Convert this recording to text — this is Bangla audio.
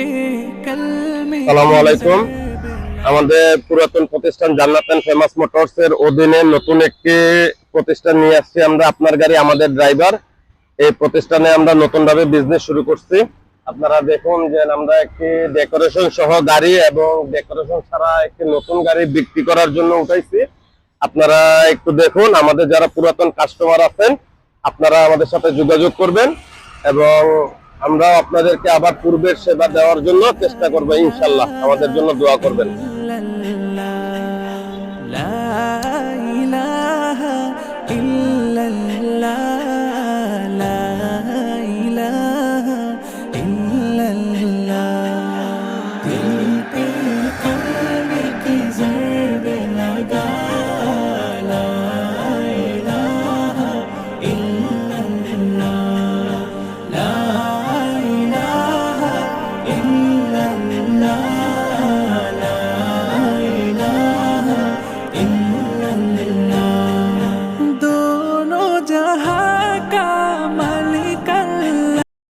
আসসালামু আলাইকুম। আমাদের পুরাতন প্রতিষ্ঠান জান্নাত ফেমাস মোটরস এর অধীনে নতুন একটি প্রতিষ্ঠান নিয়ে আসছি আমরা। আপনার গাড়ি, আমাদের ড্রাইভার এই প্রতিষ্ঠানে আমরা নতুন ভাবে বিজনেস শুরু করছি। আপনারা দেখুন যে আমরা একটি ডেকোরেশন সহ গাড়ি এবং ডেকোরেশন ছাড়া একটি নতুন গাড়ি বিক্রি করার জন্য উঠাইছি। আপনারা একটু দেখুন, আমাদের যারা পুরাতন কাস্টমার আছেন, আপনারা আমাদের সাথে যোগাযোগ করবেন এবং আমরা আপনাদেরকে আবার পূর্বের সেবা দেওয়ার জন্য চেষ্টা করব, ইনশাল্লাহ। আমাদের জন্য দোয়া করবেন। লা ইল্লাল্লাহ।